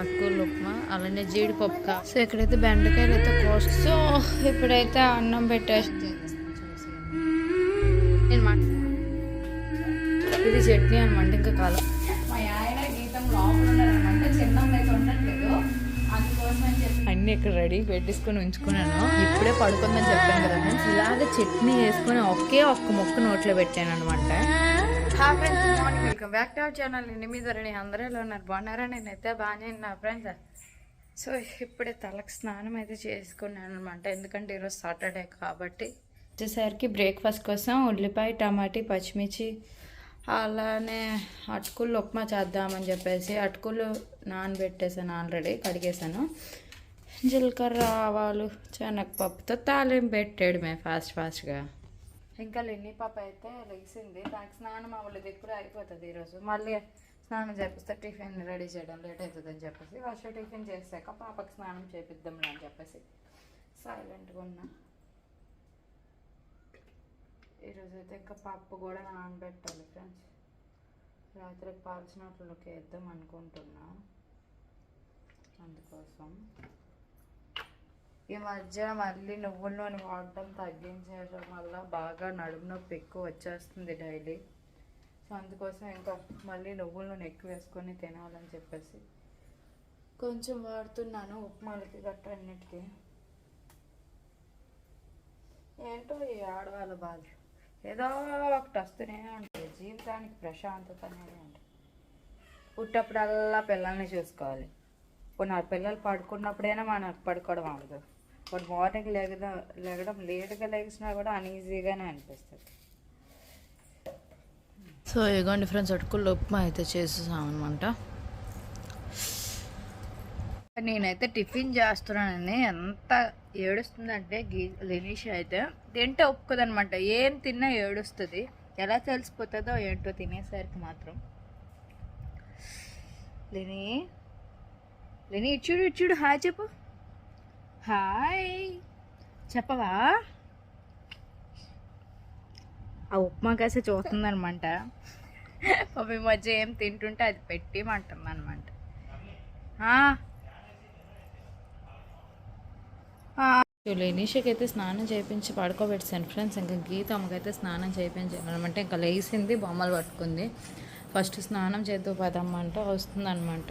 అటుకులు ఉప్మా అలానే జీడిపప్పు కా సో ఇక్కడైతే బెండకాయలు అయితే కోస్ట్. సో ఇప్పుడైతే అన్నం పెట్టేసి ఇది చట్నీ అనమాట ఇంకా కాలం. మా ఆయన గీతం లోపల ఉన్నారనమాట చిన్న అయితే ఉండట్లేదు. అందుకోసం అని చెప్పి అన్ని ఇక్కడ రెడీ పెట్టేసుకొని ఉంచుకున్నాను. ఇప్పుడే పడుకుందని చెప్పాను కదా ఫ్రెండ్స్ ఇలాగ చట్నీ వేసుకొని ఒకే ఒక్క ముక్క నోట్లో పెట్టాను అనమాట. Welcome back to our channel. నేను మీ ధరణి. అందరూ ఉన్నారు? బాగున్నారా? నేనైతే బాగానే ఉన్నా ఫ్రెండ్స్ సో ఇప్పుడే తలకు స్నానం అయితే చేసుకున్నాను అనమాట ఎందుకంటే ఈరోజు సాటర్డే కాబట్టి. వచ్చేసరికి బ్రేక్ఫాస్ట్ కోసం ఉల్లిపాయ టమాటీ పచ్చిమిర్చి అలానే అటుకులు ఉప్మా చేద్దామని చెప్పేసి అటుకులు నానబెట్టేసాను ఆల్రెడీ కడిగేసాను. జీలకర్ర ఆవాలు శనగపప్పుతో తాలింపు పెట్టాడు మేము ఫాస్ట్ ఫాస్ట్గా ఇంకా లిన్ని పాప అయితే లెగిసింది దానికి స్నానం అవ్వలేదు. ఇప్పుడు అయిపోతుంది ఈరోజు. మళ్ళీ స్నానం చేపిస్తే టిఫిన్ రెడీ చేయడం లేట్ అవుతుంది అని చెప్పేసి ఫస్ట్ టిఫిన్ చేసాక పాపకి స్నానం చేపిద్దాంలే అని చెప్పేసి సైలెంట్గా ఉన్నా. ఈరోజు అయితే ఇంకా పప్పు కూడా నానబెట్టాలి ఫ్రెండ్స్. రాత్రికి పాల్చినట్లుకి వేద్దాం అనుకుంటున్నా. అందుకోసం ఈ మధ్య మళ్ళీ నువ్వుల నూనె వాడటం తగ్గించడం వల్ల బాగా నడుము నొప్పి ఎక్కువ వచ్చేస్తుంది డైలీ. సో అందుకోసం ఇంకా మళ్ళీ నువ్వుల నూనె ఎక్కువ వేసుకొని తినాలని చెప్పేసి. కొంచెం వాడుతున్నాను ఉప్మాలకి గట్ట అన్నిటికీ. ఏంటో ఈ ఆడవాళ్ళ బాధ ఏదో ఒకటి వస్తూనే ఉంటుంది జీవితానికి ప్రశాంతత అనేది ఉంటుంది. పుట్టప్పుడల్లా పిల్లల్ని చూసుకోవాలి. ఇప్పుడు నా పిల్లలు పడుకున్నప్పుడైనా మనకు పడుకోవడం అవ్వదు ఇప్పుడు మార్నింగ్ లేగడం లేగడం లేట్గా లేచినా కూడా అన్ఈజీగానే అనిపిస్తుంది. సో ఇగోండి ఫ్రెండ్స్ అటుకుల్లో ఉప్మా అయితే చేసేసాం అనమాట నేనైతే టిఫిన్ చేస్తున్నానని ఎంత ఏడుస్తుందంటే గీ లినీష్ అయితే తింటే ఒప్పుకోదనమాట ఏం తిన్నా ఏడుస్తుంది. ఎలా తెలిసిపోతుందో ఏంటో తినేసరికి మాత్రం. లిని లిని ఇచ్చుడు ఇచ్చుడు హాయ్ చెప్పు. హాయ్. చెప్పవా? ఆ ఉప్మా కాసే చూస్తుందనమాట. పాపం ఈ మధ్య ఏం తింటుంటే అది పెట్టిమంటుంది అనమాట లేనీషకి అయితే స్నానం చేయించి పడుకోబెట్టాను ఫ్రెండ్స్ ఇంకా గీత అమ్మకైతే స్నానం చేయించాను అనమాట ఇంకా లేచింది బొమ్మలు పట్టుకుంది. ఫస్ట్ స్నానం చేద్దాం పదమ్మంట వస్తుంది అనమాట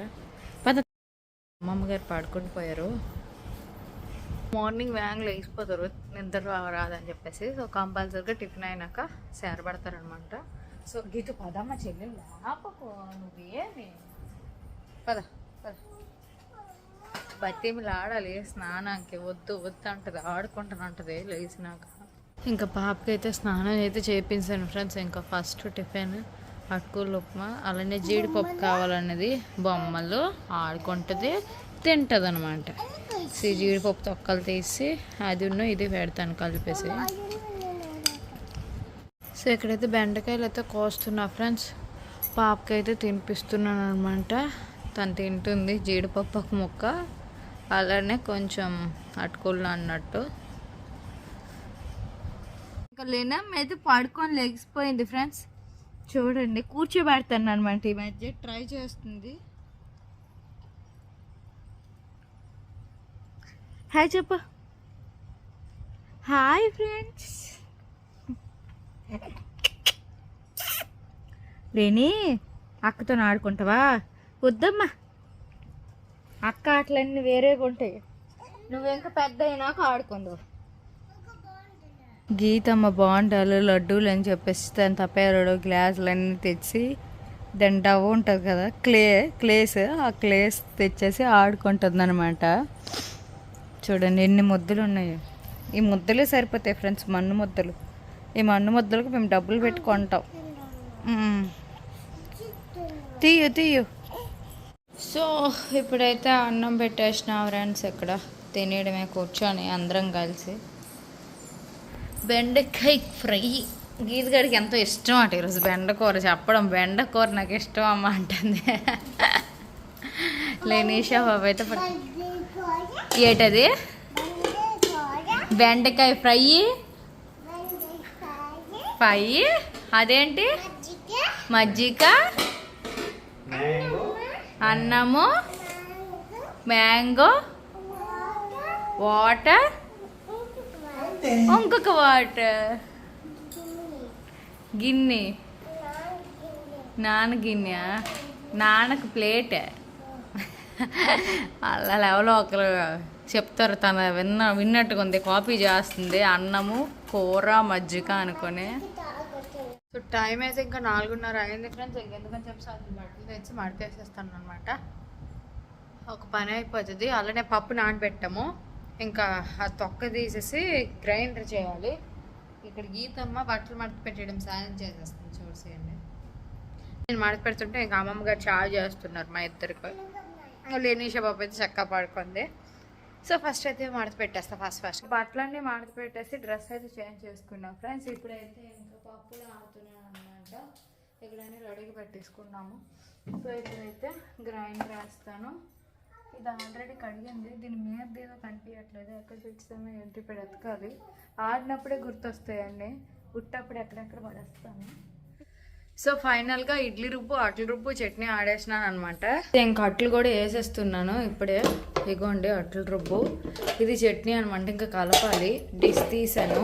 పద. అమ్మమ్మ గారు పడుకొని పోయారు. మార్నింగ్ వ్యాంగ్ లేచిపోతారు నిద్ర రాదని చెప్పేసి. సో కంపల్సరీగా టిఫిన్ అయినాక సేరపడతారనమాట సో గీత పదమ్మ చెల్లి లేపకు నువ్వేమి? పద పద. బతిమిలు ఆడాలి స్నానానికి వద్దు వద్దు అంటది. ఆడుకుంటాను అంటది లేచినాక. ఇంకా పాపకి అయితే స్నానం అయితే చేయించాను ఫ్రెండ్స్. ఇంకా ఫస్ట్ టిఫిన్ అటుకులు ఉప్మా అలానే జీడిపప్పు కావాలన్నది బొమ్మలు ఆడుకుంటుంది. తింటుంది అనమాట జీడిపప్పు తొక్కలు తీసి అది ఉన్న ఇది పెడతాను కలిపేసి. సో ఇక్కడైతే బెండకాయలు అయితే కోస్తున్నా ఫ్రెండ్స్. పాపకి అయితే తినిపిస్తున్నాను అనమాట తను తింటుంది జీడిపప్పు ఒక ముక్క. అలానే కొంచెం అటుకులు అన్నట్టు. ఇంకా లీనం అయితే పడుకొని లెగిసిపోయింది ఫ్రెండ్స్. చూడండి కూర్చోబెడతాను అనమాట ఈ మధ్య. ట్రై చేస్తుంది. హాయ్ చెప్పు. హాయ్ ఫ్రెండ్స్ లేని అక్కతో ఆడుకుంటావా? వద్దమ్మా. అక్క అట్లన్నీ వేరేగా ఉంటాయి. నువ్వు ఇంకా పెద్ద అయినాక ఆడుకుందావు. గీతమ్మ బాగుంటారు లడ్డూలు అని చెప్పేసి తను తప్పేరడు గ్లాసులు అన్నీ తెచ్చి దాని డవ్ ఉంటుంది కదా క్లే క్లేస్ ఆ క్లేస్ తెచ్చేసి ఆడుకుంటుంది అనమాట చూడండి ఎన్ని ముద్దలు ఉన్నాయి ఈ ముద్దలే సరిపోతాయి ఫ్రెండ్స్ మన్ను ముద్దలు. ఈ మన్ను ముద్దలకు మేము డబ్బులు పెట్టి కొంటాం. తీయు తీయు. సో ఇప్పుడైతే అన్నం పెట్టేసిన ఫ్రెండ్స్ ఇక్కడ తినేయడమే కూర్చొని అందరం కలిసి. బెండకాయ ఫ్రై. గీతగాడికి ఎంతో ఇష్టం అట ఈరోజు బెండకూర. చెప్పడం బెండకూర నాకు ఇష్టం అమ్మ అంటుంది. లేనీషా బాబు అయితే ఏటది? బెండకాయ ఫ్రై? ఫ్రై? అదేంటి? మజ్జిగ? అన్నము? మ్యాంగో? వాటర్? ఇంకొక వాటర్. గిన్నె. నాన్న గిన్నె? నాన్నకు ప్లేట్. అలా లెవెల్ ఒకరు చెప్తారు తన విన్న విన్నట్టుగా ఉంది కాపీ చేస్తుంది. అన్నము కూర మజ్జిగ అనుకొని. సో టైం అయితే ఇంకా నాలుగున్నర అయింది ఫ్రెండ్స్. ఇంకెందుకని చెప్పి అసలు బట్టలు తెచ్చి మడతేసేస్తాను అనమాట ఒక పని అయిపోతుంది. అలానే పప్పు నానబెట్టాము. ఇంకా ఆ తొక్క తీసేసి గ్రైండర్ చేయాలి. ఇక్కడ గీతమ్మ బట్టలు మడత పెట్టడం సాయం చేసేస్తుంది చూసేయండి నేను మడత పెడుతుంటే ఇంకా అమ్మమ్మ గారు చాయ్ చేస్తున్నారు మా ఇద్దరికి. లేనిషా బాబు అయితే చక్కగా పడుకుంది. సో ఫస్ట్ అయితే మడత పెట్టేస్తా ఫస్ట్ ఫస్ట్ బట్టలన్నీ మడత పెట్టేసి డ్రెస్ అయితే చేంజ్ చేసుకున్నాం. ఫ్రెండ్స్ ఇప్పుడైతే ఇంకా పప్పులు ఆడుతున్నాను అనమాట ఇక్కడన్నీ రెడీగా పెట్టేసుకున్నాము. సో ఇప్పుడైతే గ్రైండర్ వేస్తాను ఇది ఆల్రెడీ కడిగింది. దీని మీద ఏదో కనిపించట్లేదు. ఎక్కడ చూస్తామో ఏంటి ఇప్పుడు ఎతకాలి ఆడినప్పుడే గుర్తొస్తాయండి. ఉట్టప్పుడు ఎక్కడెక్కడ పడేస్తాను. సో ఫైనల్గా ఇడ్లీ రుబ్బు అట్ల రుబ్బు చట్నీ ఆడేసినాను అనమాట ఇంకా అట్లు కూడా వేసేస్తున్నాను ఇప్పుడే. ఇగోండి అట్ల రుబ్బు ఇది చట్నీ అనమాట ఇంకా కలపాలి. డిష్ తీసాను.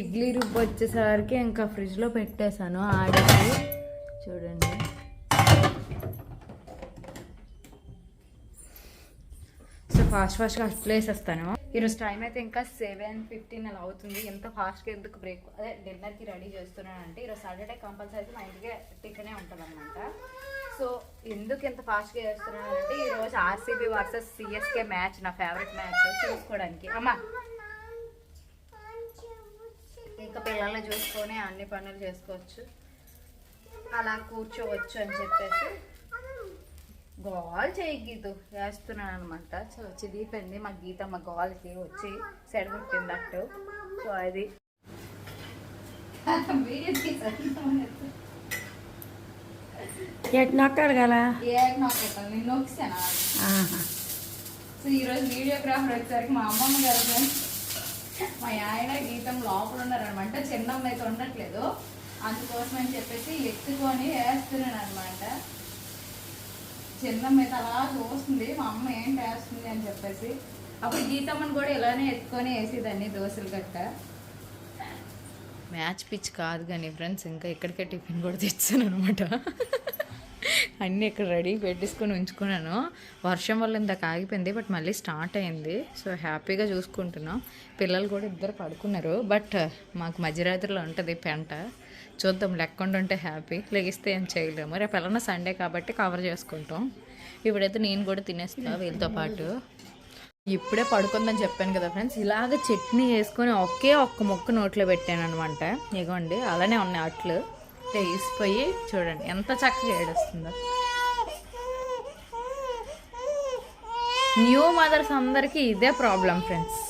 ఇడ్లీ రుబ్బు వచ్చేసరికి ఇంకా ఫ్రిడ్జ్లో పెట్టేశాను ఆడేసి. చూడండి. సో ఫాస్ట్ ఫాస్ట్గా అట్లా వేసేస్తాను. ఈరోజు టైం అయితే ఇంకా సెవెన్ ఫిఫ్టీన్ అలా అవుతుంది. ఎంత ఫాస్ట్గా ఎందుకు బ్రేక్ అదే డిన్నర్కి రెడీ చేస్తున్నానంటే ఈరోజు సాటర్డే కంపల్సరీ మా ఇంటికి టిక్కనే ఉంటుంది అనమాట సో ఎందుకు ఎంత ఫాస్ట్గా చేస్తున్నానంటే ఈరోజు ఆర్సీబీ వర్సెస్ సిఎస్కే మ్యాచ్ నా ఫేవరెట్ మ్యాచ్ చూసుకోవడానికి. అమ్మా! ఇంకా పిల్లల్ని చూసుకొని అన్ని పనులు చేసుకోవచ్చు. అలా కూర్చోవచ్చు అని చెప్పేసి. గోల్ చేయి గీతు. వేస్తున్నాను అనమాట సో వచ్చి దీపండి మా గీత మా గోల్కి వచ్చి సెడ కొట్టింది అట్టు సో అది. ఎట్ నొక్కాడు కదా నిన్న నొక్కిసాను సో ఈరోజు వీడియోగ్రాఫర్ వచ్చేసరికి మా అమ్మమ్మ గారు. మా ఆయన గీతం లోపల ఉన్నారనమాట చిన్నమ్మ అయితే ఉండట్లేదు. అందుకోసం అని చెప్పేసి ఎత్తుకొని వేస్తున్నాను అనమాట చిన్నమ్మ అయితే అలా చూస్తుంది మా అమ్మ ఏం వేస్తుంది అని చెప్పేసి. అప్పుడు గీతమ్మని కూడా ఇలానే ఎత్తుకొని వేసేదాన్ని దోశలు గట్ట. మ్యాచ్ పిచ్ కాదు కానీ ఫ్రెండ్స్ ఇంకా ఇక్కడికే టిఫిన్ కూడా తెచ్చాను అనమాట అన్నీ ఇక్కడ రెడీ పెట్టేసుకొని ఉంచుకున్నాను. వర్షం వల్ల ఇందాక ఆగిపోయింది బట్ మళ్ళీ స్టార్ట్ అయింది. సో హ్యాపీగా చూసుకుంటున్నాం. పిల్లలు కూడా ఇద్దరు పడుకున్నారు బట్ మాకు మధ్యరాత్రిలో ఉంటుంది పెంట. చూద్దాం లెక్కుండా ఉంటే హ్యాపీ. లెగిస్తే ఏం చేయలేము. రేపు ఎలానో సండే కాబట్టి కవర్ చేసుకుంటాం. ఇప్పుడైతే నేను కూడా తినేస్తా వీళ్ళతో పాటు. ఇప్పుడే పడుకుందని చెప్పాను కదా ఫ్రెండ్స్ ఇలాగ చట్నీ వేసుకొని ఒకే ఒక్క ముక్క నోట్లో పెట్టాను అనమాట ఇగోండి అలానే ఉన్నాయి అట్లు. వేసిపోయి చూడండి ఎంత చక్కగా ఏడుస్తుందో. న్యూ మదర్స్ అందరికీ ఇదే ప్రాబ్లం ఫ్రెండ్స్